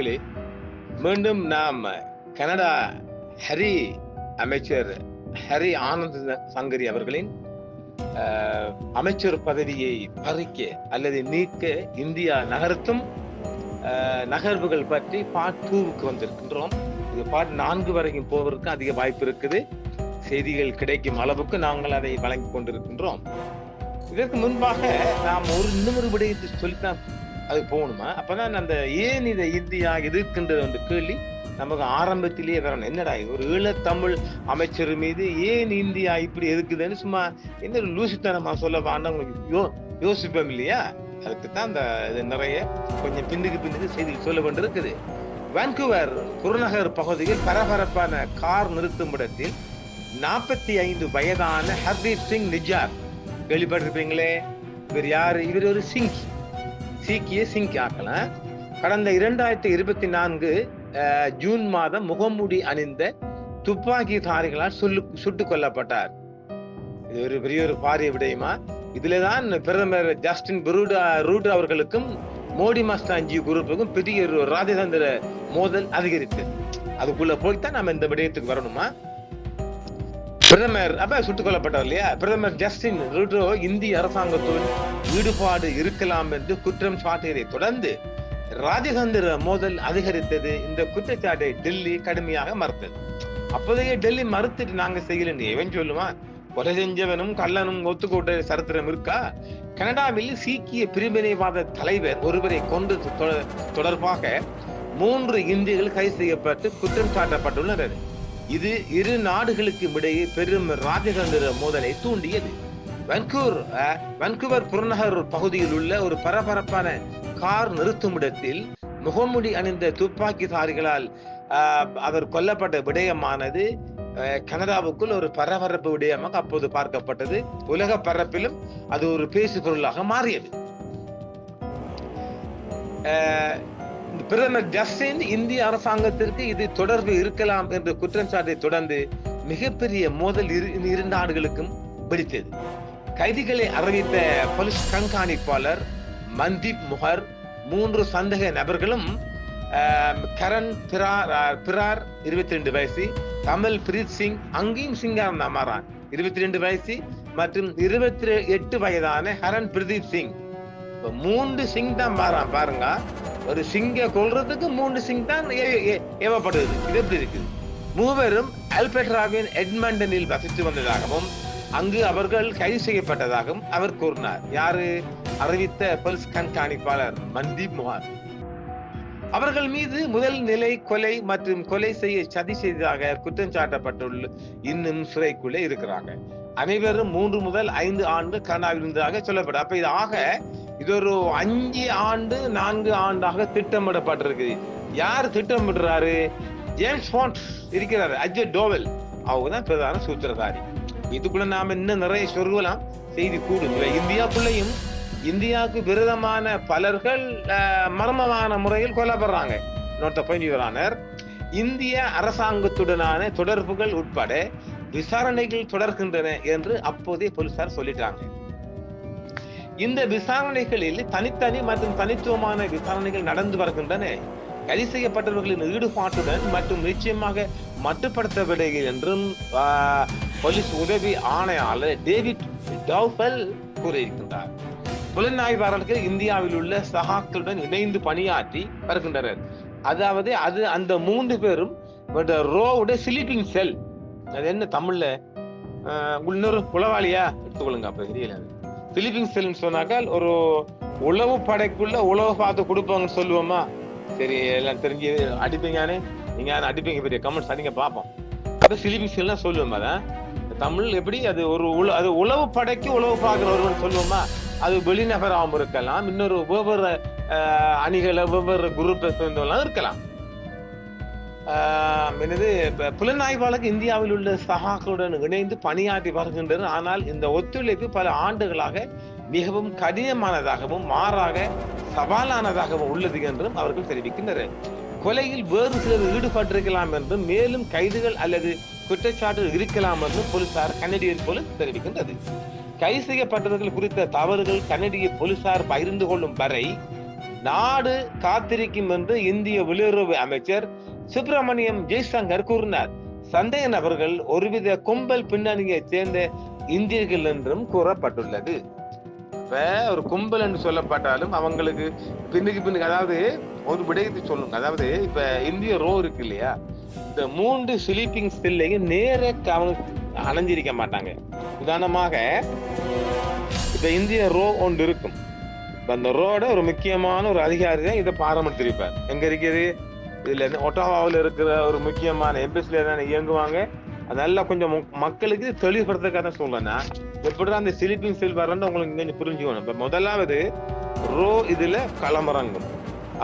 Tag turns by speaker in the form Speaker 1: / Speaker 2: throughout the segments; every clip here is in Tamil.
Speaker 1: அன்பு மீண்டும் நாம் கனடா ஹரி அமைச்சர் ஹரி ஆனந்த் சங்கரி அவர்களின் அமைச்சர் பதவியை பறிக்க அல்லது நீக்க இந்தியா நகர்த்தும் நகர்வுகள் பற்றி பார்ட் டூவுக்கு வந்திருக்கின்றோம். இது பார்ட் நான்கு வரைக்கும் போவதற்கு அதிக வாய்ப்பு இருக்குது. செய்திகள் கிடைக்கும் அளவுக்கு நாங்கள் அதை வழங்கி கொண்டிருக்கின்றோம். இதற்கு முன்பாக நாம் ஒரு இன்னும் ஒரு விடயத்தை சொல்லித்தான் அது போகணுமா? அப்பதான் அந்த ஏன் இதை இந்தியா எதிர்க்கின்றது அந்த கேள்வி நமக்கு ஆரம்பத்திலேயே வரணும். என்னடா ஒரு ஈழத்தமிழ் அமைச்சர் மீது ஏன் இந்தியா இப்படி எதுக்குதுன்னு சும்மா என்ன லூசித்தனமா சொல்ல வேண்டாம் யோ யோசிப்போம் இல்லையா? அதுக்கு தான் அந்த இது நிறைய கொஞ்சம் பின்னுக்கு பின்னுக்கு செய்தி சொல்ல வேண்டியிருக்குது வான்குவர் புறநகர் பகுதியில் பரபரப்பான கார் நிறுத்தும் இடத்தில் நாற்பத்தி ஐந்து வயதான ஹர்தீப் சிங் நிஜார். கேள்விப்பட்டிருப்பீங்களே? இவர் யார்? இவர் ஒரு சிங் சீக்கிய சிங் ஆக்கலாம் கடந்த இரண்டாயிரத்தி இருபத்தி நான்கு ஜூன் மாதம் முகமூடி அணிந்த துப்பாக்கிதாரிகளால் சொல்லு சுட்டுக் கொல்லப்பட்டார். இது ஒரு பெரிய ஒரு பாரிய விடயமா? இதுலதான் பிரதமர் ஜஸ்டின் புரூடா ரூட் அவர்களுக்கும் மோடி மஸ்தான்ஜி குரூப்புக்கும் பெரிய ஒரு ராஜதந்திர மோதல் அதிகரித்து. அதுக்குள்ள போய்த்தான் நம்ம இந்த விடயத்துக்கு வரணுமா? பிரதமர் அப்ப சுட்டுக் கொல்லப்பட்டார் இல்லையா? பிரதமர் ஜஸ்டின் ருட்ரோ இந்திய அரசாங்கத்துடன் ஈடுபாடு இருக்கலாம் என்று குற்றம் சாட்டியதை தொடர்ந்து ராஜதந்திர மோதல் அதிகரித்தது. இந்த குற்றச்சாட்டை டெல்லி கடுமையாக மறுத்தது. அப்போதையே டெல்லி மறுத்துட்டு நாங்க செய்யலன்னு எவன் சொல்லுவான் கொலை செஞ்சவனும் கள்ளனும் ஒத்துக்கோட்ட சரித்திரம் இருக்கா? கனடாவில் சீக்கிய பிரிவினைவாத தலைவர் ஒருவரை கொண்டு தொடர்பாக மூன்று இந்தியர்கள் கைது செய்யப்பட்டு குற்றம் சாட்டப்பட்டுள்ளனர். இது இரு நாடுகளுக்கும் இடையே பெரும் ராஜதந்திர மோதலை தூண்டியது. வன்கூர் வன்கூவர் புறநகர் பகுதியில் உள்ள ஒரு பரபரப்பான கார் நிறுத்தும் இடத்தில் முகமுடி அணிந்த துப்பாக்கிதாரிகளால் அவர் கொல்லப்பட்ட விடயமானது அஹ், கனடாவுக்குள் ஒரு பரபரப்பு விடயமாக அப்போது பார்க்கப்பட்டது. உலக பரப்பிலும் அது ஒரு பேசு பொருளாக மாறியது பிரதமர் ஜஸ்டின் இந்திய அரசாங்கத்திற்கு இது தொடர்பு இருக்கலாம் என்ற குற்றச்சாட்டை தொடர்ந்து மிகப்பெரிய மோதல் இரு இரு நாடுகளுக்கும் வெடித்தது கைதிகளை அறிவித்த போலீஸ் கண்காணிப்பாளர் மன்தீப் முகர் மூன்று சந்தேக நபர்களும் கரண் பிரார் பிரார் இருபத்தி ரெண்டு வயசு தமிழ் பிரீத் சிங் அங்கேயும் சிங்காரம் தான் மாறான் இருபத்தி ரெண்டு வயசு மற்றும் இருபத்தி எட்டு வயதான ஹரன் பிரதீப் சிங். மூன்று சிங் தான் மாறான் பாருங்க ஒரு சிங்க கொல்றதுக்கு மூன்று சிங் தான் ஏவப்படுது இது எப்படி இருக்குது? மூவரும் அல்பெட்ராவின் எட்மண்டனில் வசித்து வந்ததாகவும் அங்கு அவர்கள் கைது செய்யப்பட்டதாகவும் அவர் கூறினார். யாரு? அறிவித்த போலீஸ் கண்காணிப்பாளர் மன்தீப் முகார் அவர்கள் மீது முதல் நிலை கொலை மற்றும் கொலை செய்ய சதி செய்ததாக குற்றம் சாட்டப்பட்டுள்ள இன்னும் சிறைக்குள்ளே இருக்கிறாங்க. அனைவரும் மூன்று முதல் ஐந்து ஆண்டு கனாவில் இருந்ததாக சொல்லப்படும். அப்ப இது ஆக இது ஒரு அஞ்சு ஆண்டு நான்கு ஆண்டாக திட்டமிடப்பட்டிருக்குது யார் திட்டமிடுறாரு ஜேம்ஸ் பாண்ட் இருக்கிறாரு அஜய் டோவல் அவங்க தான் பிரதான சூத்திரதாரி இதுக்குள்ள நாம இன்னும் நிறைய சொருகலாம் செய்தி கூடும் இந்தியாக்குள்ளேயும் இந்தியாவுக்கு விரதமான பலர்கள் மர்மமான முறையில் கொல்லப்படுறாங்க நோட்ட பதிவுறானர் இந்திய அரசாங்கத்துடனான தொடர்புகள் உட்பட விசாரணைகள் தொடர்கின்றன என்று அப்போதே போலீசார் சொல்லிட்டாங்க இந்த விசாரணைகளில் தனித்தனி மற்றும் தனித்துவமான விசாரணைகள் நடந்து வருகின்றன. கைது செய்யப்பட்டவர்களின் ஈடுபாட்டுடன் மற்றும் நிச்சயமாக மட்டுப்படுத்தவில்லை என்றும் போலீஸ் உதவி ஆணையாளர் டேவிட் டவுஃபெல் கூறியிருக்கின்றார். புலனாய்வாளர்கள் இந்தியாவில் உள்ள சகாக்களுடன் இணைந்து பணியாற்றி வருகின்றனர். அதாவது அது அந்த மூன்று பேரும் ரோவுட ஸ்லீப்பிங் செல் அது என்ன தமிழ்ல? ஆஹ், இன்னொரு உளவாளியா எடுத்துக்கொள்ளுங்க அப்ப தெரியல பிலிப்பீன்ஸ் செல்னு சொன்னாக்கால் ஒரு உழவு படைக்குள்ள உழவு பார்த்து கொடுப்பாங்கன்னு சொல்லுவோமா? சரி எல்லாம் தெரிஞ்சு அடிப்பீங்கானே நீங்க அடிப்பீங்க பெரிய கமெண்ட்ஸ் அடிங்க பார்ப்போம். அப்ப பிலிப்பீன்ஸ் செல்னா சொல்லுவோமா தான் தமிழ் எப்படி அது ஒரு உள அது உழவு படைக்கு உழவு பார்க்குற ஒருவன் சொல்லுவோமா? அது வெளிநகராகவும் இருக்கலாம் இன்னொரு வெவ்வேறு அணிகளை வெவ்வேறு குரூப்பை சேர்ந்தவெல்லாம் இருக்கலாம். எனது புலனாய்வாளர் இந்தியாவில் உள்ள சகாக்களுடன் இணைந்து பணியாற்றி வருகின்றனர். ஆனால் இந்த ஒத்துழைப்பு பல ஆண்டுகளாக மிகவும் கடினமானதாகவும் மாறாக சவாலானதாகவும் உள்ளது என்றும் அவர்கள் தெரிவிக்கின்றனர். கொலையில் வேறு சிலர் ஈடுபட்டிருக்கலாம் என்றும் மேலும் கைதுகள் அல்லது குற்றச்சாட்டு இருக்கலாம் என்றும் போலீசார் கனடிய போலீஸ் தெரிவிக்கின்றது. கைது செய்யப்பட்டவர்கள் குறித்த தவறுகள் கனடிய போலீசார் பகிர்ந்து கொள்ளும் வரை நாடு காத்திருக்கும் என்று இந்திய வெளியுறவு அமைச்சர் சுப்பிரமணியம் ஜெய்சங்கர் கூறினார். சந்தேக நபர்கள் ஒருவித கும்பல் பின்னணியைச் சேர்ந்த இந்தியர்கள் என்றும் கூறப்பட்டுள்ளது. இப்ப ஒரு கும்பல் என்று சொல்லப்பட்டாலும் அவங்களுக்கு பின்னுக்கு பின்னுக்கு அதாவது ஒரு விடயத்தை சொல்லுங்க. அதாவது இப்ப இந்திய ரோ இருக்கு இல்லையா? இந்த மூன்று ஸ்லீப்பிங் ஸ்டில்லையும் நேர அவங்க அணைஞ்சிருக்க மாட்டாங்க. உதாரணமாக இப்ப இந்திய ரோ ஒன்று இருக்கும். அந்த ரோட ஒரு முக்கியமான ஒரு அதிகாரி தான் இதை பாராமரித்திருப்பார். எங்க இருக்கிறது? இதுல இருந்து ஒட்டாவாவில் இருக்கிற ஒரு முக்கியமான எம்பசில இயங்குவாங்க அதெல்லாம் நல்லா கொஞ்சம் மக்களுக்கு தெளிவுபடுத்துறதுக்காக தான் எப்படி அந்த சிலிப்பிங் செல் வரன்னு உங்களுக்கு கொஞ்சம் புரிஞ்சுக்கணும். இப்போ முதலாவது ரோ இதுல களமிறங்கும்.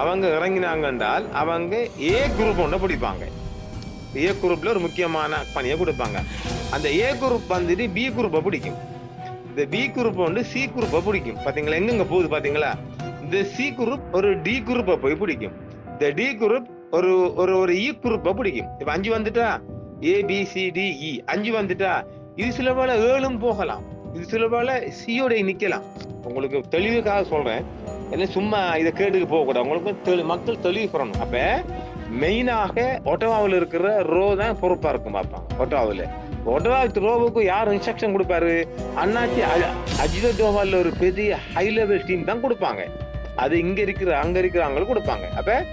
Speaker 1: அவங்க இறங்கினாங்க என்றால் அவங்க ஏ குரூப் ஒன்று பிடிப்பாங்க. ஏ குரூப்ல ஒரு முக்கியமான பணியை கொடுப்பாங்க. அந்த ஏ குரூப் வந்துட்டு பி குரூப்பை பிடிக்கும். இந்த பி குரூப் வந்து சி குரூப்பை பிடிக்கும். பார்த்தீங்களா எங்கெங்க போகுது பார்த்தீங்களா இந்த சி குரூப் ஒரு டி குரூப்பை போய் பிடிக்கும். இந்த டி குரூப் ஒரு ஒரு ஒரு இ குரூப்பை பிடிக்கும். இப்போ அஞ்சு வந்துட்டா ஏபிசிடிஇ e. அஞ்சு வந்துட்டா இது சில போல ஏழும் போகலாம். இது சில போல சியோடைய நிற்கலாம் உங்களுக்கு தெளிவுக்காக சொல்றேன். என்ன சும்மா இதை கேட்டுக்கு போகக்கூடாது உங்களுக்கு தெளி- மக்கள் தெளிவு பெறணும் அப்போ மெயினாக ஒட்டவாவில் இருக்கிற ரோ தான் பொறுப்பாக இருக்கும் பார்ப்பாங்க ஒட்டவாவில். ஒட்டவா ரோவுக்கு யார் இன்ஸ்ட்ரக்ஷன் கொடுப்பாரு? அண்ணாச்சி அ- அஜித டோவாலில் ஒரு பெரிய ஹை லெவல் டீம் தான் கொடுப்பாங்க. அது இங்கே இருக்கிற அங்கே இருக்கிறவங்களுக்கு கொடுப்பாங்க. அப்போ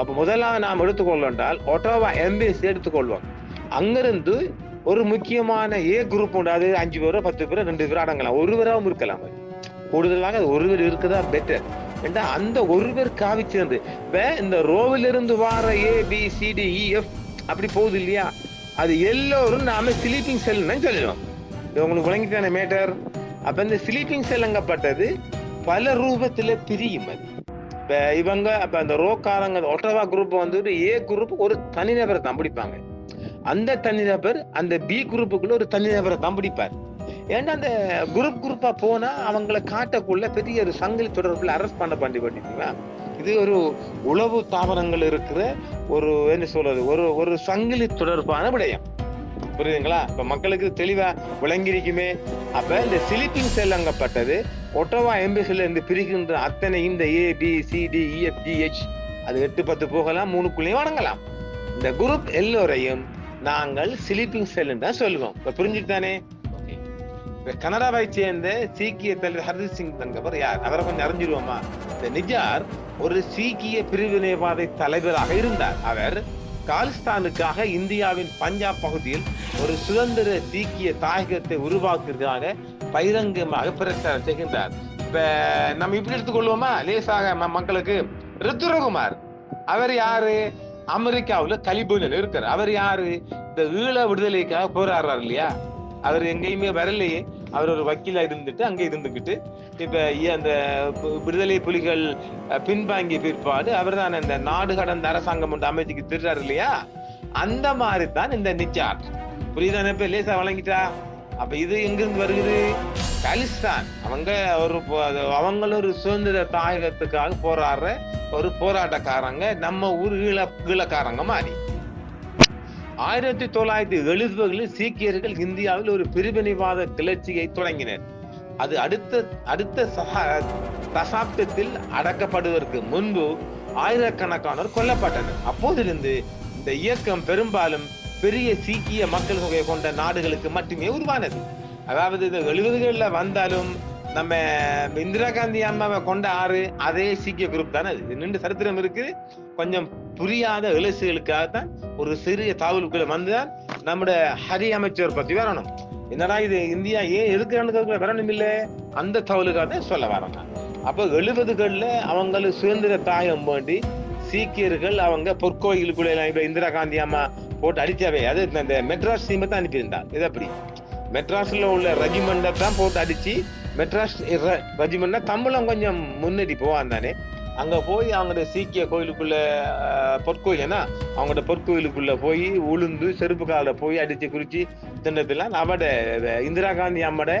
Speaker 1: அப்ப முதலாக நாம் எடுத்துக்கொள்ள என்றால் ஒட்டோவா எம்பிஎஸ் எடுத்துக்கொள்வோம். அங்கிருந்து ஒரு முக்கியமான ஏ குரூப் உண்டு அது அஞ்சு பேரோ பத்து பேரோ ரெண்டு பேரோ அடங்கலாம். ஒருவராகவும் இருக்கலாம். கூடுதலாக அது ஒருவர் இருக்குதா? பெட்டர் ஏண்டா அந்த ஒருவர் காவி சேர்ந்து இப்ப இந்த ரோவில் இருந்து வார ஏ பி சிடி இஎஃப் அப்படி போகுது இல்லையா? அது எல்லோரும் நாம ஸ்லீப்பிங் செல் சொல்லிடுவோம் இது உங்களுக்கு விளங்கிட்டான மேட்டர் அப்ப இந்த ஸ்லீப்பிங் செல் அங்கப்பட்டது பல ரூபத்தில் பிரியும் அது. இப்ப இவங்க அப்ப அந்த ரோக்காரங்க ஒட்டவா குரூப் வந்துட்டு ஏ குரூப் ஒரு தனிநபரை தான் பிடிப்பாங்க. அந்த தனிநபர் அந்த பி குரூப்புக்குள்ள ஒரு தனிநபரை தான் பிடிப்பார். ஏன்னா அந்த குரூப் குரூப்பா போனா அவங்கள காட்டக்குள்ள பெரிய ஒரு சங்கிலி தொடர்புல அரெஸ்ட் பண்ண பண்ணி பண்ணிட்டீங்களா இது ஒரு உளவு தாவரங்கள் இருக்கிற ஒரு என்ன சொல்றது ஒரு ஒரு சங்கிலி தொடர்பான விடயம். புரியுதுங்களா? இப்ப மக்களுக்கு தெளிவா விளங்கிருக்குமே அப்ப இந்த சிலிப்பிங் செல் அங்கப்பட்டது ஒட்டோவா எம்பிசில இருந்து பிரிக்கின்ற அத்தனை இந்த A B C D E F G H அது எட்டு பத்து போகலாம் மூணுக்குள்ளேயும் வணங்கலாம். இந்த குரூப் எல்லோரையும் நாங்கள் ஸ்லீப்பிங் செல் தான் சொல்லுவோம். இப்ப புரிஞ்சுட்டு தானே Okay. இப்ப கனடாவை சேர்ந்த சீக்கிய தலைவர் ஹர்தீப் சிங் தங்கவர் யார்? அவரை கொஞ்சம் அறிஞ்சிருவோமா? இந்த நிஜார் ஒரு சீக்கிய பிரிவினைவாத தலைவராக இருந்தார். அவர் காலிஸ்தானுக்காக இந்தியாவின் பஞ்சாப் பகுதியில் ஒரு சுதந்திர சீக்கிய தாயகத்தை உருவாக்குவதற்காக பகிரங்கமாக பிரச்சாரம் செய்கின்றார். இப்ப நம்ம இப்படி எடுத்துக்கொள்வோமா லேசாக மக்களுக்கு. ருத்ரகுமார் அவர் யாரு? அமெரிக்காவில் கலிபோர்னியால இருக்கார். அவர் யாரு? இந்த ஈழ விடுதலைக்காக போராடுறாரு இல்லையா? அவர் எங்கேயுமே வரலையே. அவர் ஒரு வக்கீலா இருந்துட்டு அங்கே இருந்துக்கிட்டு இப்ப அந்த விடுதலை புலிகள் பின்வாங்கி பிற்பாடு அவர் தான் இந்த நாடு கடந்த அரசாங்கம் ஒன்று அமைச்சுக்கு திருறாரு இல்லையா? அந்த மாதிரி தான் இந்த நிச்சார் புரியுதானே? இப்ப லேசா வழங்கிட்டா? அப்ப இது எங்கிருந்து வருகிறது காலிஸ்தான் அவங்க ஒரு அவங்களும் ஒரு சுதந்திர தாயகத்துக்காக போராடுற ஒரு போராட்டக்காரங்க நம்ம ஊர் ஈழ ஈழக்காரங்க மாதிரி. ஆயிரத்தி தொள்ளாயிரத்தி எழுபதுகளில் சீக்கியர்கள் இந்தியாவில் ஒரு பிரிவினைவாத கிளர்ச்சியை தொடங்கினர். அது அடுத்த அடுத்த தசாப்தத்தில் அடக்கப்படுவதற்கு முன்பு ஆயிரக்கணக்கானோர் கொல்லப்பட்டனர். அப்போதிலிருந்து இந்த இயக்கம் பெரும்பாலும் பெரிய சீக்கிய மக்கள் தொகை கொண்ட நாடுகளுக்கு மட்டுமே உருவானது. அதாவது இந்த எழுபதுகளில் வந்தாலும் நம்ம இந்திரா காந்தி அம்மாவை கொண்ட ஆறு அதே சீக்கிய குரூப் தானே அது. இது நின்று சரித்திரம் இருக்கு. கொஞ்சம் புரியாத இலசுகளுக்காகத்தான் ஒரு சிறிய தாவலுக்குள்ள வந்துதான் நம்முடைய ஹரி அமைச்சர் பத்தி வரணும். என்னடா இது இந்தியா ஏன் எதுக்கு வரணும் இல்லை? அந்த தகவலுக்காக தான் சொல்ல வராங்க அப்போ எழுபதுகளில் அவங்களுக்கு சுதந்திர தாயம் வேண்டி சீக்கியர்கள் அவங்க பொற்கோயிலுக்குள்ள இப்போ இந்திரா காந்தி அம்மா போட்டு அடிச்சாவே அது இந்த மெட்ராஸ் டீமை தான் அனுப்பியிருந்தா இது அப்படி மெட்ராஸ்ல உள்ள ரெஜிமெண்ட தான் போட்டு அடிச்சு மெட்ராஸ் ரெஜிமெண்ட்னா தமிழம் கொஞ்சம் முன்னேறி போவான் தானே? அங்க போய் அவங்களோட சீக்கிய கோயிலுக்குள்ள பொற்கோயில்னா அவங்களோட பொற்கோயிலுக்குள்ள போய் உளுந்து செருப்பு கால போய் அடிச்சு குறிச்சு தின்னதெல்லாம் அவட இந்திரா காந்தி அம்மோட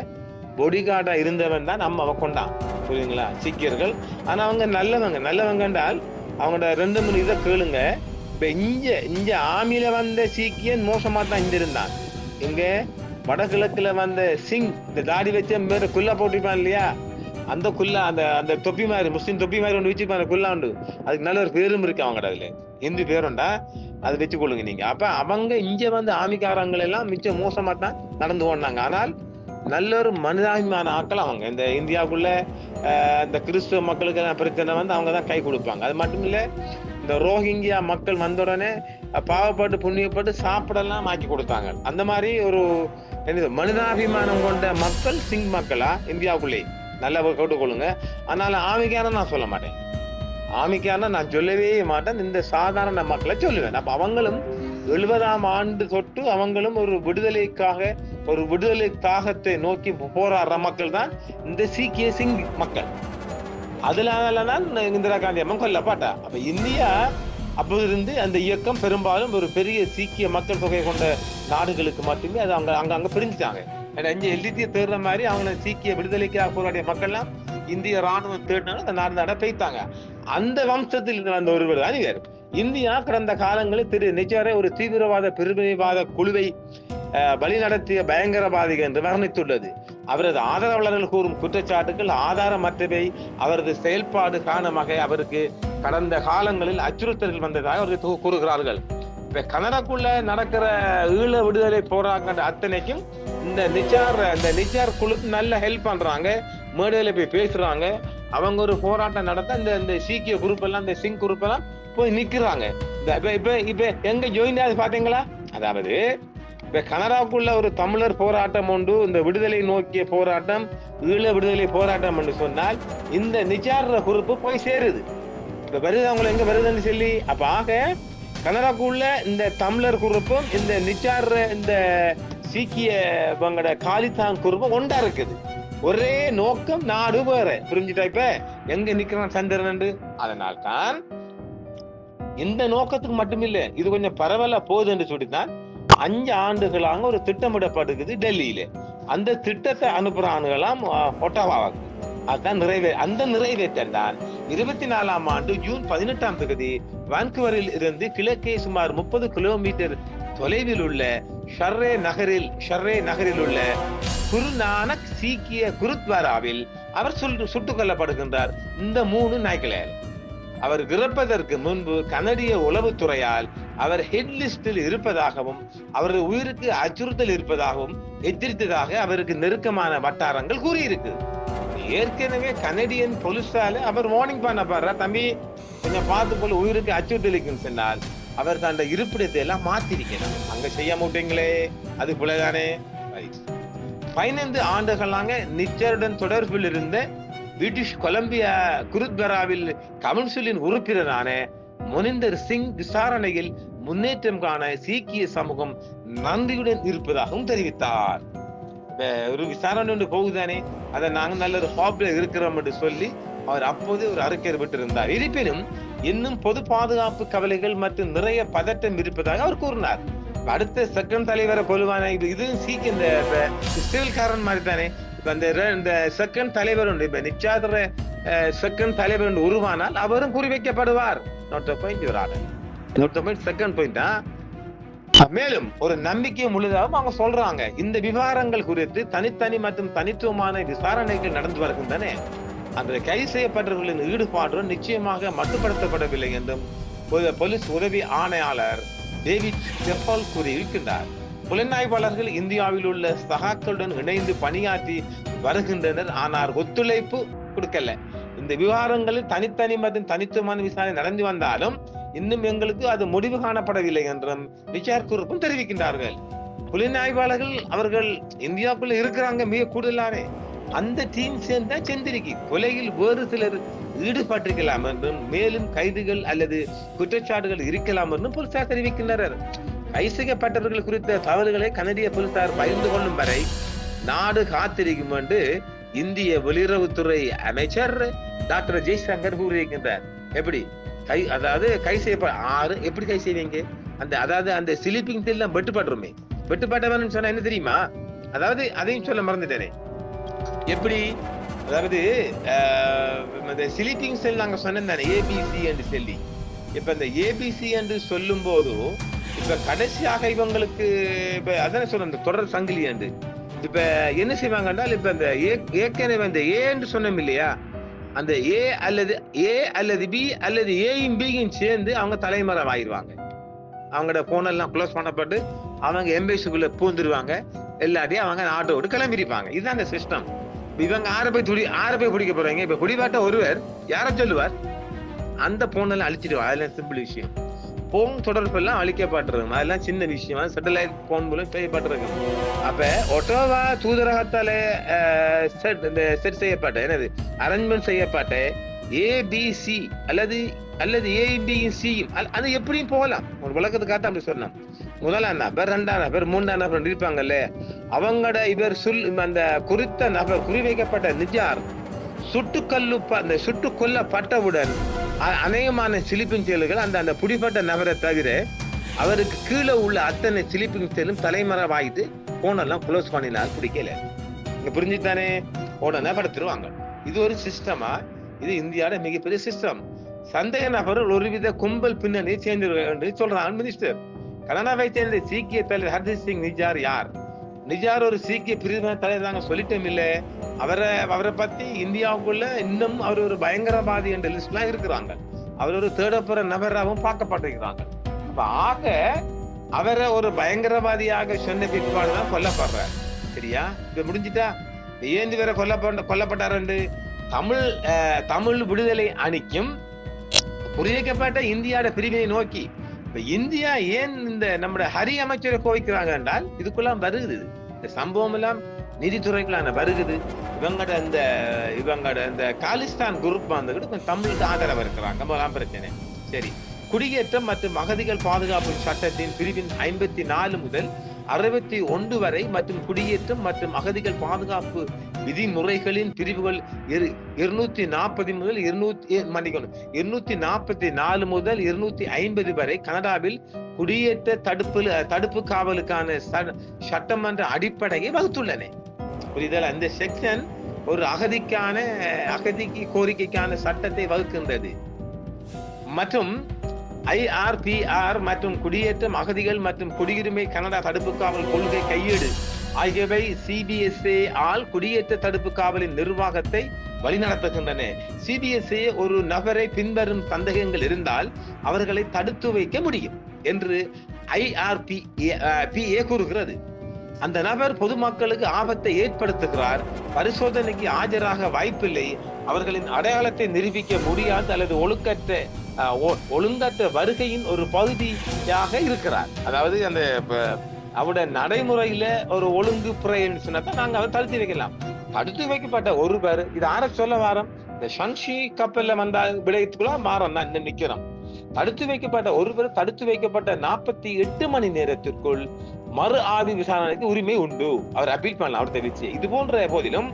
Speaker 1: பொடிகார்டா இருந்தவன் தான் நம்ம அவ கொண்டான். புரியுதுங்களா? சீக்கியர்கள். ஆனா அவங்க நல்லவங்க. நல்லவங்க என்றால் அவங்களோட ரெண்டு மூணு இதை கேளுங்க. இப்போ இஞ்ச இங்க ஆமியில வந்த சீக்கியன் மோசமா தான் இருந்திருந்தான். இருந்தான் இங்க வடகிழக்குல வந்த சிங் இந்த தாடி வச்ச மேல குல்லா போட்டிருப்பான் இல்லையா? அந்த குல்லா அந்த அந்த தொப்பி மாதிரி முஸ்லீம் தொப்பி மாதிரி ஒன்று வச்சு அந்த குல்லா உண்டு. அதுக்கு நல்ல ஒரு பேரும் இருக்கு அவங்க அதுல இந்து பேருண்டா? அதை வச்சு கொள்ளுங்க நீங்க. அப்ப அவங்க இங்க வந்து ஆமிக்காரங்கள் எல்லாம் மிச்சம் மோசமா தான் நடந்து போனாங்க ஆனால் நல்ல ஒரு மனிதாபிமான ஆட்கள் அவங்க. இந்த இந்தியாவுக்குள்ள இந்த கிறிஸ்துவ மக்களுக்கு பிரச்சனை வந்து அவங்க தான் கை கொடுப்பாங்க. அது மட்டும் இல்லை இந்த ரோஹிங்கியா மக்கள் வந்த உடனே பாவப்பட்டு புண்ணியப்பட்டு சாப்பிடலாம் ஆக்கி கொடுத்தாங்க. அந்த மாதிரி ஒரு என்னது மனிதாபிமானம் கொண்ட மக்கள் சிங் மக்களா இந்தியாவுக்குள்ளே நல்லா கேட்டுக்கொள்ளுங்க அதனால ஆமிக்கான நான் சொல்ல மாட்டேன். ஆமிக்கான நான் சொல்லவே மாட்டேன். இந்த சாதாரண மக்களை சொல்லுவேன். அப்ப அவங்களும் எழுபதாம் ஆண்டு தொட்டு அவங்களும் ஒரு விடுதலைக்காக ஒரு விடுதலை தாகத்தை நோக்கி போராடுற மக்கள் தான் இந்த சீக்கிய சிங் மக்கள். அதுல தான் இந்திரா காந்தி அம்மன் கொல்லப்பட்டா அப்ப இந்தியா அப்போதிருந்து அந்த இயக்கம் பெரும்பாலும் ஒரு பெரிய சீக்கிய மக்கள் தொகை கொண்ட நாடுகளுக்கு மட்டுமே அது அவங்க அங்க அங்க பிரிஞ்சுட்டாங்க. ஏன்னா இங்க எல்லித்திய தேடுற மாதிரி அவங்க சீக்கிய விடுதலைக்காக போராடிய மக்கள்லாம் இந்திய ராணுவம் தேடினாலும் அந்த நாடு நாட பெய்த்தாங்க. அந்த வம்சத்தில் இருந்து வந்த ஒருவர் தான் இவர். இந்தியா கடந்த காலங்களில் திரு நிஜாரை ஒரு தீவிரவாத பிரிவினைவாத குழுவை வழி வழிநடத்திய பயங்கரவாதிகள் என்று வர்ணித்துள்ளது. அவரது ஆதரவாளர்கள் கூறும் குற்றச்சாட்டுகள் ஆதாரமற்றவை அவரது செயல்பாடு காரணமாக அவருக்கு கடந்த காலங்களில் அச்சுறுத்தல்கள் வந்ததாக அவர்கள் கூறுகிறார்கள். இப்ப கனடாக்குள்ள நடக்கிற ஈழ விடுதலை போராட்ட அத்தனைக்கும் இந்த நிச்சார் இந்த நிச்சார் குழு நல்ல ஹெல்ப் பண்றாங்க. மேடையில போய் பேசுறாங்க. அவங்க ஒரு போராட்டம் நடத்த இந்த இந்த சீக்கிய குரூப் எல்லாம் இந்த சிங் குரூப் எல்லாம் போய் நிக்கிறாங்க. இப்ப இப்ப இப்ப எங்க ஜோயின் ஆகுது பாத்தீங்களா? அதாவது இப்ப கனடாவுக்குள்ள ஒரு தமிழர் போராட்டம் உண்டு. இந்த விடுதலை நோக்கிய போராட்டம் ஈழ விடுதலை போராட்டம் என்று சொன்னால் இந்த நிச்சார குறிப்பு போய் சேருது. இப்ப வருது அவங்களை எங்க வருதுன்னு சொல்லி அப்ப ஆக கனடாக்குள்ள இந்த தமிழர் குறிப்பும் இந்த நிச்சார இந்த சீக்கிய இவங்களோட காலித்தான் குரூப்பும் ஒன்றா இருக்குது. ஒரே நோக்கம் நாடு வேற. புரிஞ்சுட்டா இப்ப? எங்க நிக்கிறான் சந்திரன் அதனால் தான் இந்த நோக்கத்துக்கு மட்டுமில்லை இது கொஞ்சம் பரவலா போகுது என்று சொல்லித்தான் அஞ்சு ஆண்டுகளாக ஒரு திட்டமிடப்படுகிறது டெல்லியில. அந்த திட்டத்தை அனுப்புறானுகளாம் ஒட்டாவாவுக்கு. அதுதான் நிறைவே அந்த நிறைவேற்றல் தான். இருபத்தி நாலாம் ஆண்டு ஜூன் பதினெட்டாம் தேதி வான்குவரில் இருந்து கிழக்கே சுமார் முப்பது கிலோமீட்டர் தொலைவில் உள்ள ஷர்ரே நகரில் ஷர்ரே நகரில் உள்ள குருநானக் சீக்கிய குருத்வாராவில் அவர் சுட்டு சுட்டுக் கொல்லப்படுகின்றார் இந்த மூணு நாய்களால். அவர் இறப்பதற்கு முன்பு கனடிய உளவுத்துறையால் அவர் ஹெட் லிஸ்டில் இருப்பதாகவும் அவரது உயிருக்கு அச்சுறுத்தல் இருப்பதாகவும் எச்சரித்ததாக அவருக்கு நெருக்கமான வட்டாரங்கள் கூறியிருக்கு. ஏற்கனவே கனடியன் போலீஸால அவர் வார்னிங் பண்ண பாடுற தம்பி கொஞ்சம் பார்த்து போல உயிருக்கு அச்சுறுத்தலிக்குன்னு சொன்னால் அவர் தந்த இருப்பிடத்தை எல்லாம் மாத்திருக்கணும் அங்க செய்ய மாட்டீங்களே அது போலதானே? பதினைந்து ஆண்டுகளாக நிச்சருடன் தொடர்பில் இருந்த பிரிட்டிஷ் கொலம்பியா குருத்வராவில் கவுன்சிலின் உறுப்பினரான முனிந்தர் சிங் விசாரணையில் முன்னேற்றம் காண சீக்கிய சமூகம் நன்றியுடன் இருப்பதாகவும் தெரிவித்தார். ஒரு விசாரணை ஒன்று போகுதானே? அதை நாங்க நல்ல ஒரு ஹாப்ல இருக்கிறோம் என்று சொல்லி அவர் அப்போதே ஒரு அறிக்கை விட்டிருந்தார். இருப்பினும் இன்னும் பொது பாதுகாப்பு கவலைகள் மற்றும் நிறைய பதட்டம் இருப்பதாக அவர் கூறினார். அடுத்த செகண்ட் தலைவரை கொள்வான இது இதுவும் சீக்கிய இந்த சிவில்காரன் மாதிரி தானே? இந்த இந்த செகண்ட் தலைவர் உண்டு இப்ப நிச்சாதர செகண்ட் தலைவர் ஒன்று உருவானால் அவரும் குறிவைக்கப்படுவார் நோட் பாயிண்ட் ஒரு other note point second point தான் மேலும் ஒரு நம்பிக்கை முழுதாகவும் அவங்க சொல்றாங்க. இந்த விவகாரங்கள் குறித்து தனித்தனி மற்றும் தனித்துவமான விசாரணைகள் நடந்து வருகின்றன. அந்த கைது செய்யப்பட்டவர்களின் ஈடுபாடு நிச்சயமாக மட்டுப்படுத்தப்படவில்லை என்றும் பொ- போலீஸ் உதவி ஆணையாளர் டேவிட் செப்பால் கூறியிருக்கின்றார். புலனாய்வாளர்கள் இந்தியாவில் உள்ள சகாக்களுடன் இணைந்து பணியாற்றி வருகின்றனர். ஆனால் ஒத்துழைப்பு கொடுக்கல. இந்த விவகாரங்களில் தனித்தனி மற்றும் தனித்துவமான விசாரணை நடந்து வந்தாலும் இன்னும் எங்களுக்கு அது முடிவு காணப்படவில்லை என்றும் ரிச்சார்ட் தெரிவிக்கின்றார்கள். புலனாய்வாளர்கள் அவர்கள் இந்தியாவுக்குள்ள இருக்கிறாங்க மிக கூடுதலானே. அந்த டீம் சேர்ந்தா செந்திரிக்கி. கொலையில் வேறு சிலர் ஈடுபட்டிருக்கலாம் என்றும் மேலும் கைதுகள் அல்லது குற்றச்சாட்டுகள் இருக்கலாம் என்றும் போலீசார் தெரிவிக்கின்றனர். கைது குறித்த தகவல்களை கனடிய போலீசார் பகிர்ந்து கொள்ளும் வரை நாடு காத்திருக்கும் என்று இந்திய வெளியுறவுத்துறை அமைச்சர் டாக்டர் ஜெய்சங்கர் கூறியிருக்கின்றார். எப்படி? கை அதாவது கை செய்யப்ப ஆறு எப்படி கை செய்வீங்க? அந்த அதாவது அந்த ஸ்லீப்பிங் தில்லாம் வெட்டுப்பட்டுருமே. வெட்டுப்பட்டவன் சொன்னா என்ன தெரியுமா? அதாவது அதையும் சொல்ல மறந்துட்டேனே. எப்படி? அதாவது இந்த ஸ்லீப்பிங் செல் நாங்க சொன்னேன் தானே ஏபிசி என்று சொல்லி. இப்ப இந்த ஏபிசி என்று சொல்லும் போதும் இப்ப கடைசியாக இவங்களுக்கு இப்ப அதான சொன்ன அந்த தொடர் சங்கிலி என்று இப்ப என்ன செய்வாங்கன்னா இப்ப அந்த ஏ- ஏற்கனவே அந்த ஏன்னு சொன்னோம் இல்லையா? அந்த ஏ அல்லது ஏ அல்லது பி அல்லது ஏயும் பியும் சேர்ந்து அவங்க தலைமறைவு ஆயிடுவாங்க அவங்களோட போனெல்லாம் க்ளோஸ் பண்ணப்பட்டு அவங்க எம்பேசிக்குள்ள பூந்துருவாங்க. எல்லாத்தையும் அவங்க நாட்டை கிளம்பிருப்பாங்க. இதுதான் அந்த சிஸ்டம் இவங்க ஆறு போய் துடி ஆறு போய் பிடிக்க போறாங்க? இப்ப பிடிபாட்ட ஒருவர் யார சொல்லுவார்? அந்த போனெல்லாம் அழிச்சிடுவார் அழிச்சிடுவாங்க அதெல்லாம் சிம்பிள் விஷயம். போன் தொடர்பு எல்லாம் அழிக்கப்பட்டிருக்கும். அதெல்லாம் சின்ன விஷயம். சேட்டலைட் போன் மூலம் செய்யப்பட்டிருக்கு அப்ப ஒட்டோவா தூதரகத்தால செட் இந்த செட் செய்யப்பட்ட என்னது? அரேஞ்ச்மெண்ட் செய்யப்பட்ட ஏபிசி அல்லது அல்லது ஏபியும் சியும் அது எப்படியும் போகலாம். ஒரு விளக்கத்துக்காக அப்படி சொன்னான் முதலாம் நபர் ரெண்டாம் நபர் மூன்றாம் நபர் இருப்பாங்கல்ல. அவங்களோட இவர் சொல் அந்த குறித்த நபர் குறிவைக்கப்பட்ட நிஜார் சுட்டுக்கல்லு ப- அந்த சுட்டு கொல்லப்பட்டவுடன் அநேகமான சிலிப்பிங் செயல்கள் அந்த அந்த பிடிப்பட்ட நபரை தவிர அவருக்கு கீழே உள்ள அத்தனை சிலிப்பிங் செயலும் தலைமறைவாயிட்டு போனெல்லாம் க்ளோஸ் பண்ணினால் பிடிக்கல. இங்க புரிஞ்சுத்தானே உடனே படுத்துருவாங்க இது ஒரு சிஸ்டமா இது இந்தியாவோட மிகப்பெரிய சிஸ்டம் சந்தேக நபர்கள் ஒருவித கும்பல் பின்னணி சேர்ந்து என்று சொல்றாங்க மினிஸ்டர் கனடாவை சேர்ந்த சீக்கிய தலைவர் ஹர்தீப் சிங் நிஜார் யார்? நிஜார் ஒரு சீக்கிய பிரிவு தலைவர் தாங்க சொல்லிட்டோம் இல்ல. அவரை அவரை பத்தி இந்தியாவுக்குள்ள இன்னும் அவர் ஒரு பயங்கரவாதி என்ற லிஸ்ட்லாம் இருக்கிறாங்க. அவர் ஒரு தேடப்புற நபராகவும் பார்க்கப்பட்டிருக்கிறாங்க. அப்ப ஆக அவரை ஒரு பயங்கரவாதியாக சொன்ன பிற்பாடுதான் கொல்லப்படுறார். சரியா? இப்ப முடிஞ்சிட்டா? ஏந்து வேற கொல்லப்பட்ட கொல்லப்பட்டாரு தமிழ் தமிழ் விடுதலை அணிக்கும் குறிவைக்கப்பட்ட இந்தியாவோட பிரிவினை நோக்கி. இப்ப இந்தியா ஏன் இந்த நம்முடைய ஹரி அமைச்சரை கோவிக்கிறாங்க என்றால் இதுக்குள்ளாம் வருது இந்த சம்பவம் எல்லாம் நிதித்துறைக்குள்ள வருகுது. இவங்கட இந்த இவங்கட இந்த காலிஸ்தான் குரூப் வந்துகிட்டு கொஞ்சம் தமிழுக்கு ஆதரவு இருக்கிறாங்க. முதலாம் பிரச்சனை. சரி. குடியேற்றம் மற்றும் அகதிகள் பாதுகாப்பு சட்டத்தின் பிரிவின் ஐம்பத்தி நாலு முதல் அறுபத்தி ஒன்று வரை மற்றும் குடியேற்றம் மற்றும் அகதிகள் பாதுகாப்பு விதிமுறைகளின் பிரிவுகள் இரு- இருநூத்தி நாற்பது முதல் இருநூத்தி மன்னிக்கணும். இருநூத்தி நாற்பத்தி நாலு முதல் இருநூத்தி ஐம்பது வரை கனடாவில் குடியேற்ற தடுப்பு தடுப்பு காவலுக்கான சட்டமன்ற அடிப்படையை வகுத்துள்ளன. புரிதல் அந்த செக்ஷன் ஒரு அகதிக்கான அகதிக்கு கோரிக்கைக்கான சட்டத்தை வகுக்கின்றது. மற்றும் ஐஆர்பிஆர் மற்றும் குடியேற்றம் அகதிகள் மற்றும் குடியுரிமை கனடா தடுப்பு காவல் கொள்கை கையேடு. ஆகியவை சிபிஎஸ்ஏ ஆல் குடியேற்ற தடுப்பு காவலின் நிர்வாகத்தை வழிநடத்துகின்றன. சிபிஎஸ்ஏ ஒரு நபரை பின்வரும் சந்தேகங்கள் இருந்தால் அவர்களை தடுத்து வைக்க முடியும் என்று ஐஆர்பி பிஏ கூறுகிறது. அந்த நபர் பொதுமக்களுக்கு ஆபத்தை ஏற்படுத்துகிறார். பரிசோதனைக்கு ஆஜராக வாய்ப்பில்லை. அவர்களின் அடையாளத்தை நிரூபிக்க முடியாது அல்லது ஒழுக்கற்ற ஒழுங்கற்ற வருகையின் ஒரு பகுதியாக இருக்கிறார். அதாவது அந்த அவருடைய நடைமுறையில ஒரு ஒழுங்கு புறைன்னு சொன்னா நாங்க அதை தடுத்து வைக்கலாம். தடுத்து வைக்கப்பட்ட ஒருவர் இது ஆர சொல்ல வாரம் இந்த ஷங்ஷி கப்பல்ல வந்த விடயத்துக்குள்ள மாறம் தான் இன்னும் நிக்கிறோம். தடுத்து வைக்கப்பட்ட ஒருவர் தடுத்து வைக்கப்பட்ட நாற்பத்தி எட்டு மணி நேரத்திற்குள் மறு ஆதி விசாரணைக்கு உரிமை உண்டு. அவர் அப்பீல் பண்ணலாம் அவர் தெரிவிச்சு. இது போன்ற போதிலும்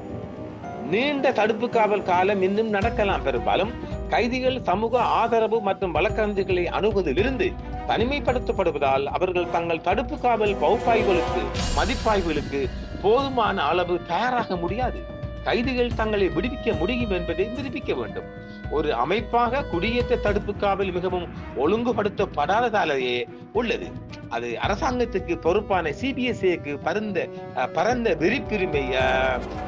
Speaker 1: நீண்ட தடுப்பு காவல் காலம் இன்னும் நடக்கலாம் பெரும்பாலும். கைதிகள் சமூக ஆதரவு மற்றும் வழக்கறிஞர்களை அணுகுவதிலிருந்து தனிமைப்படுத்தப்படுவதால் அவர்கள் தங்கள் தடுப்பு காவல் பகுப்பாய்வுகளுக்கு மதிப்பாய்வுகளுக்கு போதுமான அளவு தயாராக முடியாது. கைதிகள் தங்களை விடுவிக்க முடியும் என்பதை நிரூபிக்க வேண்டும். ஒரு அமைப்பாக குடியேற்ற தடுப்பு காவல் மிகவும் ஒழுங்குபடுத்தப்படாததாலேயே உள்ளது. அது அரசாங்கத்துக்கு பொறுப்பான சிபிஎஸ்ஏக்கு பரந்த பரந்த வெறிப்புரிமை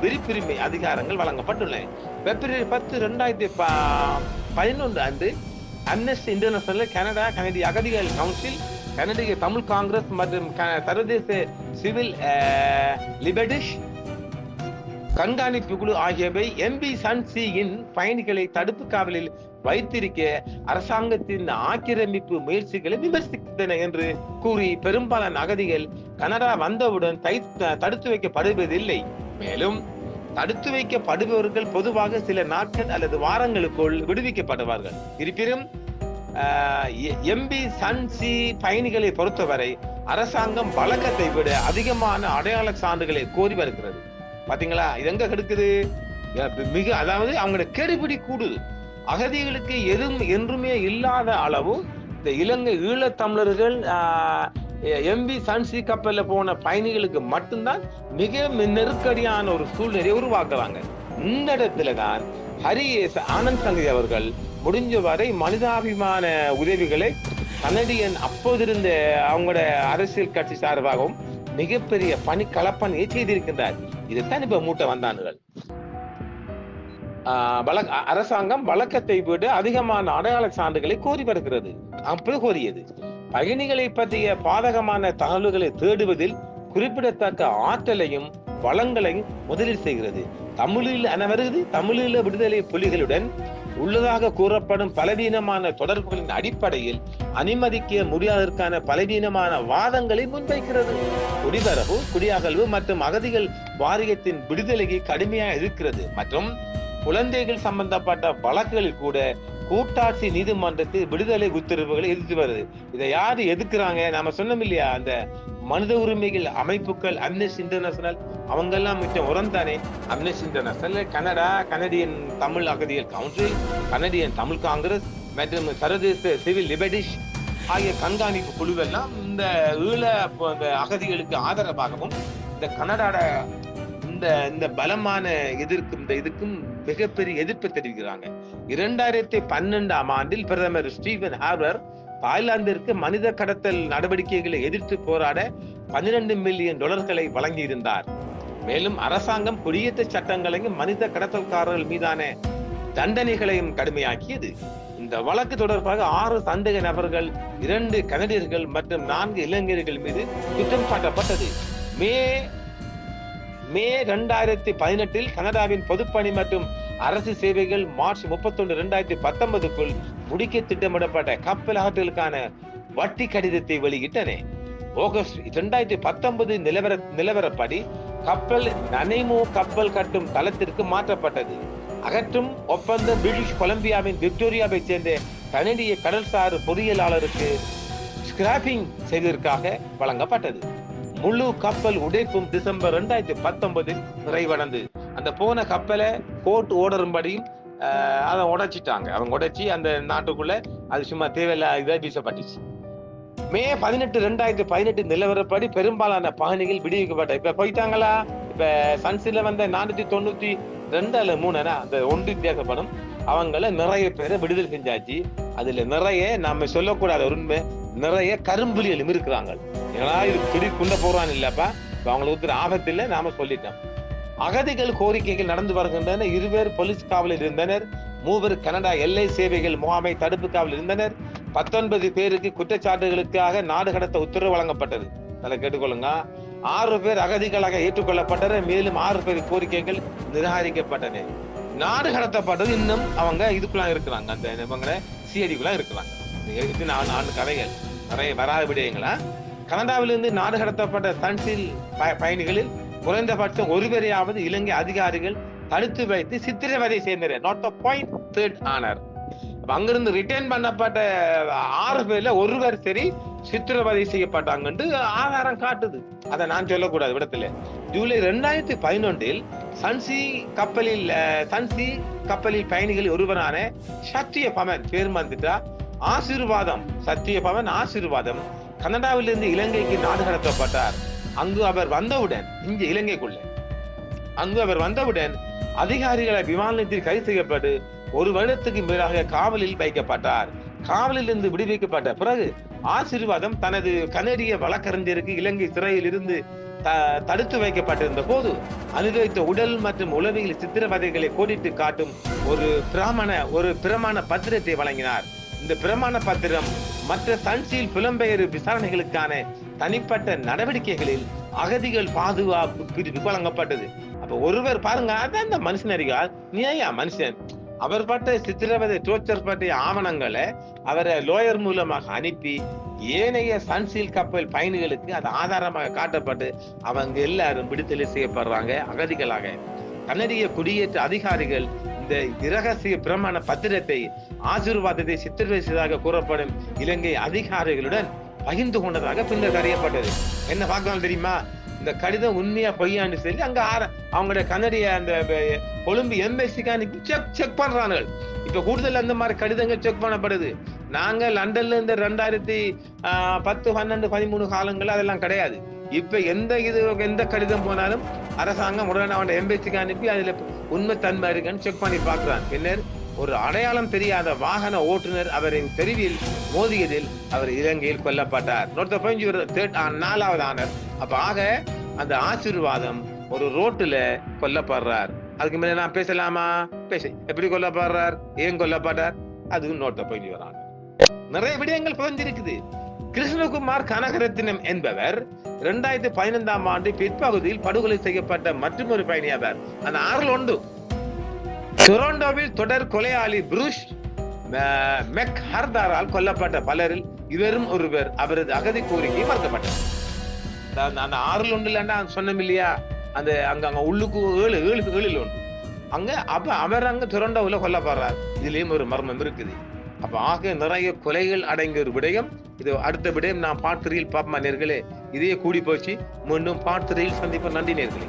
Speaker 1: வெறிப்புரிமை அதிகாரங்கள் வழங்கப்பட்டுள்ளன. பிப்ரவரி பத்து ரெண்டாயிரத்தி பதினொன்று அன்று அம்னஸ்டி இன்டர்நேஷனல் கனடா கனடிய அகதிகள் கவுன்சில் கனடிய தமிழ் காங்கிரஸ் மற்றும் சர்வதேச சிவில் லிபடிஷ் கண்காணிப்பு குழு ஆகியவை எம்பி சன்சியின் பயணிகளை தடுப்பு காவலில் வைத்திருக்க அரசாங்கத்தின் ஆக்கிரமிப்பு முயற்சிகளை விமர்சித்தன என்று கூறி பெரும்பாலான அகதிகள் கனடா வந்தவுடன் தடுத்து வைக்கப்படுவதில்லை. மேலும் தடுத்து வைக்கப்படுபவர்கள் பொதுவாக சில நாட்கள் அல்லது வாரங்களுக்குள் விடுவிக்கப்படுவார்கள். இருப்பினும் எம்பி சன்சி பயணிகளை பொறுத்தவரை அரசாங்கம் வழக்கத்தை விட அதிகமான அடையாள சான்றுகளை கோரி வருகிறது. பாத்தீங்களா? இது எங்க கெடுக்குது? மிக அதாவது அவங்களோட கெடுபிடி கூடுது அகதிகளுக்கு எதுவும் என்றுமே இல்லாத அளவு இந்த இலங்கை ஈழத்தமிழர்கள் எம்பி சன்சி கப்பல்ல போன பயணிகளுக்கு மட்டும்தான் மிக நெருக்கடியான ஒரு சூழ்நிலையை உருவாக்குறாங்க. இந்த இடத்துல தான் ஹரி ஆனந்த் சங்கரி அவர்கள் முடிஞ்ச வரை மனிதாபிமான உதவிகளை கனடியன் அப்போதிருந்த அவங்களோட அரசியல் கட்சி சார்பாகவும் மிகப்பெரிய பணி கலப்பணியை செய்திருக்கின்றார். இதுதான் இப்ப மூட்டை வந்தானுகள். அரசாங்கம் வழக்கத்தை விட அதிகமான அடையாள சான்றுகளை கோரி வருகிறது. அப்படி கோரியது. பயணிகளை பற்றிய பாதகமான தகவல்களை தேடுவதில் குறிப்பிடத்தக்க ஆற்றலையும் வளங்களையும் முதலீடு செய்கிறது. தமிழில் என வருகிறது? தமிழீழ விடுதலை புலிகளுடன் உள்ளதாக கூறப்படும் பலவீனமான தொடர்புகளின் அடிப்படையில் அனுமதிக்க முடியாததற்கான பலவீனமான வாதங்களை முன்வைக்கிறது. குடிபரவு குடியகல்வு மற்றும் அகதிகள் வாரியத்தின் விடுதலையை கடுமையாக இருக்கிறது மற்றும் குழந்தைகள் சம்பந்தப்பட்ட வழக்குகளில் கூட கூட்டாட்சி நீதிமன்றத்தில் விடுதலை உத்தரவுகளை எதிர்த்து வருது. இதை யாரு எதிர்க்கிறாங்க? நாம சொன்னோம் இல்லையா? அந்த மனித உரிமைகள் அமைப்புகள் அம்னஸ்டி இன்டர்நேஷனல் அவங்க எல்லாம் மிச்சம் உரம் தானே? Amnesty International Canada Canadian Tamil அகதிகள் கவுன்சில் கனடியன் தமிழ் காங்கிரஸ் மற்றும் சர்வதேச சிவில் லிபர்டிஷ் ஆகிய கண்காணிப்பு குழுவெல்லாம் இந்த ஈழ இந்த அகதிகளுக்கு ஆதரவாகவும் இந்த கனடாட இந்த இந்த பலமான எதிர்க்கும் இந்த இதுக்கும் மிகப்பெரிய எதிர்ப்பு தெரிவிக்கிறாங்க. இரண்டாயிரத்தி பன்னெண்டாம் ஆண்டில் பிரதமர் ஸ்டீவன் ஹார்வர் தாய்லாந்திற்கு மனித கடத்தல் நடவடிக்கைகளை எதிர்த்து போராட பன்னிரண்டு மில்லியன் டாலர்களை வழங்கியிருந்தார். மேலும் அரசாங்கம் குடியேற்ற சட்டங்களையும் மனித கடத்தல்காரர்கள் மீதான தண்டனைகளையும் கடுமையாக்கியது. இந்த வழக்கு தொடர்பாக ஆறு சந்தேக நபர்கள் இரண்டு கனடியர்கள் மற்றும் நான்கு இளைஞர்கள் மீது குற்றம் சாட்டப்பட்டது. மே மே இரண்டாயிரத்தி பதினெட்டில் கனடாவின் பொதுப்பணி மற்றும் அரசு சேவைகள் மார்ச் முப்பத்தொன்று இரண்டாயிரத்தி பத்தொன்பதுக்குள் முடிக்க திட்டமிடப்பட்ட கப்பல் அகற்றலுக்கான வட்டி கடிதத்தை வெளியிட்டன. ஆகஸ்ட் இரண்டாயிரத்தி பத்தொன்பது நிலவர நிலவரப்படி கப்பல் நனைமோ கப்பல் கட்டும் தளத்திற்கு மாற்றப்பட்டது. அகற்றும் ஒப்பந்தம் பிரிட்டிஷ் கொலம்பியாவின் விக்டோரியாவை சேர்ந்த கனடிய கடல்சார் பொறியியலாளருக்கு ஸ்கிராப்பிங் செய்வதற்காக வழங்கப்பட்டது. முழு கப்பல் உடைப்பும் டிசம்பர் ரெண்டாயிரத்தி பத்தொன்பதில் நிறைவடைந்தது. அந்த போன கப்பலை கோர்ட் ஓடரும்படியும் அதை உடைச்சிட்டாங்க. அவங்க உடைச்சி அந்த நாட்டுக்குள்ள அது சும்மா தேவையில்லாத இதாக வீசப்பட்டுச்சு. மே பதினெட்டு ரெண்டாயிரத்தி பதினெட்டு நிலவரப்படி பெரும்பாலான பயணிகள் விடுவிக்கப்பட்ட. இப்ப போயிட்டாங்களா? இப்ப சன்சில வந்த நானூத்தி தொண்ணூத்தி ரெண்டு அல்ல மூணுனா அந்த ஒன்று தேசப்படும் அவங்கள நிறைய பேரை விடுதலை செஞ்சாச்சு. அதுல நிறைய நாம சொல்லக்கூடாத உண்மை நிறைய கரும்புலிகளும் இருக்கிறாங்க. ஏன்னா இது பிடி குண்ட போறான்னு இல்லப்பா. இப்ப அவங்களுக்கு ஒருத்தர் ஆபத்து இல்லை நாம சொல்லிட்டோம். அகதிகள் கோரிக்கைகள் நடந்து வருகின்றன. இருவேறு போலீஸ் காவலில் இருந்தனர். மூவர் கனடா எல்லை சேவைகள் முகாமை தடுப்பு காவலில் இருந்தனர். பத்தொன்பது பேருக்கு குற்றச்சாட்டுகளுக்காக நாடு கடத்த உத்தரவு வழங்கப்பட்டது. அதில் கேட்டுக்கொள்ளுங்க. ஆறு பேர் அகதிகளாக ஏற்றுக்கொள்ளப்பட்டனர். மேலும் ஆறு பேர் கோரிக்கைகள் நிராகரிக்கப்பட்டன. நாடு கடத்தப்பட்டது. இன்னும் அவங்க இதுக்குள்ள இருக்கிறாங்க. அந்த இவங்க சிஐடிக்குள்ள இருக்கிறாங்க. இது நாலு நான்கு கதைகள். நிறைய வராத விடயங்களா கனடாவிலிருந்து நாடு கடத்தப்பட்ட தன்சில் ப- பயணிகளில் குறைந்தபட்சம் ஒருவரையாவது இலங்கை அதிகாரிகள் தடுத்து வைத்து சித்திரவதை செய்தனர் நாட் அ பாயிண்ட் தேர்ட் ஆனர் அங்கிருந்து ரிட்டர்ன் பண்ணப்பட்ட ஆறு பேர்ல ஒருவர் சரி சித்திரவதை செய்யப்பட்டாங்கன்னு ஆதாரம் காட்டுது. அதை நான் சொல்லக்கூடாது விடத்துல. ஜூலை ரெண்டாயிரத்தி பதினொன்றில் சன்சி கப்பலில் சன்சி கப்பலில் பயணிகள் ஒருவரான சத்திய பவன் பேர் வந்துட்டா ஆசீர்வாதம். சத்திய பவன் ஆசீர்வாதம். கனடாவிலிருந்து இலங்கைக்கு நாடு கடத்தப்பட்டார். அங்கு அவர் வந்தவுடன் இங்கு இலங்கைக்குள்ள. அங்கு அவர் வந்தவுடன் அதிகாரிகளை விமான நிலையத்தில் கைது செய்யப்பட்டு ஒரு வருடத்துக்கு மேலாக காவலில் வைக்கப்பட்டார். காவலில் இருந்து விடுவிக்கப்பட்ட பிறகு ஆசீர்வாதம் தனது கனடிய வழக்கறிஞருக்கு இலங்கை சிறையில் இருந்து த- தடுத்து வைக்கப்பட்டிருந்த போது அனுபவித்த உடல் மற்றும் உளவியல் சித்திரவதைகளை கோடிட்டு காட்டும் ஒரு பிராமண ஒரு பிரமாண பத்திரத்தை வழங்கினார். இந்த பிரமாண பத்திரம் மற்ற சன்சீல் புலம்பெயர் விசாரணைகளுக்கான தனிப்பட்ட நடவடிக்கைகளில் அகதிகள் பாதுகாப்பு பிரிவு வழங்கப்பட்டது. அப்ப ஒருவர் பாருங்க அதான் அந்த மனுஷன் அறிகால் நியாயா மனுஷன். அவர் பட்ட சித்திரவதை டோர்ச்சர் பற்றிய ஆவணங்களை அவரை லோயர் மூலமாக அனுப்பி ஏனைய சன்சீல் கப்பல் பயணிகளுக்கு அது ஆதாரமாக காட்டப்பட்டு அவங்க எல்லாரும் விடுதலை செய்யப்படுறாங்க அகதிகளாக. கனடிய குடியேற்ற அதிகாரிகள் இந்த இரகசிய பிரமாண பத்திரத்தை ஆசீர்வாதத்தை சித்திரவதை செய்ததாக கூறப்படும் இலங்கை அதிகாரிகளுடன் பகிர்ந்து கொண்டதாக பின்னர் அறியப்பட்டது. என்ன பார்க்கலாம் தெரியுமா? இந்த கடிதம் உண்மையா பொய்யான்னு சொல்லி அங்க ஆர- அவங்களுடைய கனடிய அந்த கொழும்பு எம்பசிக்கு அனுப்பி செக் செக் பண்றாங்க இப்ப கூடுதல் அந்த மாதிரி கடிதங்கள் செக் பண்ணப்படுது. நாங்க லண்டன்ல இருந்து ரெண்டாயிரத்தி பத்து பன்னெண்டு பதிமூணு காலங்கள் அதெல்லாம் கிடையாது. இப்ப எந்த இது எந்த கடிதம் போனாலும் அரசாங்கம் உடனே அவன் எம்பசிக்கு அனுப்பி அதுல உண்மை தன்மை இருக்கான்னு செக் பண்ணி பாக்குறான் பின்னர் ஒரு அடையாளம் தெரியாத வாகன ஓட்டுநர் அவரின் தெருவில் மோதியதில் அவர் இலங்கையில் கொல்லப்பட்டார். நோட்ட பதினஞ்சு நாலாவது ஆனர் அப்ப ஆக அந்த ஆசீர்வாதம் ஒரு ரோட்டுல கொல்லப்படுறார். அதுக்கு மேல நான் பேசலாமா? பேச. எப்படி கொல்லப்படுறார்? ஏன் கொல்லப்பட்டார்? அதுவும் நோட்ட பதினஞ்சு வராங்க நிறைய விடயங்கள் பதிஞ்சிருக்குது கிருஷ்ணகுமார் கனகரத்தினம் என்பவர் இரண்டாயிரத்தி பதினைந்தாம் ஆண்டு பிற்பகுதியில் படுகொலை செய்யப்பட்ட மற்றொரு பயணியாவார். அந்த ஆறில் ஒன்று. டொரண்டோவில் தொடர் கொலையாளி புருஷ் மெக் ஹர்தாரால் கொல்லப்பட்ட பலரில் இவரும் ஒருவர் அவரது அகதி கோரிக்கை மறுக்கப்பட்டார் அந்த ஆறில் ஒன்று இல்லைன்னா சொன்னோம் இல்லையா? அந்த அங்க அங்க உள்ளுக்கு ஏழு ஏழு ஏழில் ஒன்று. அங்க அப்ப அவர் அங்க டொரண்டோவில் கொல்லப்படுறார். இதுலயும் ஒரு மர்மம் இருக்குது. அப்ப ஆக நிறைய கொலைகள் அடங்கிய ஒரு விடயம். இது அடுத்த விடயம் நான் பார்த்துறையில் பாப்பமா நேர்களே. இதையே கூடி போச்சு. மீண்டும் பார்த்துறையில் சந்திப்போம். நன்றி நேர்களே.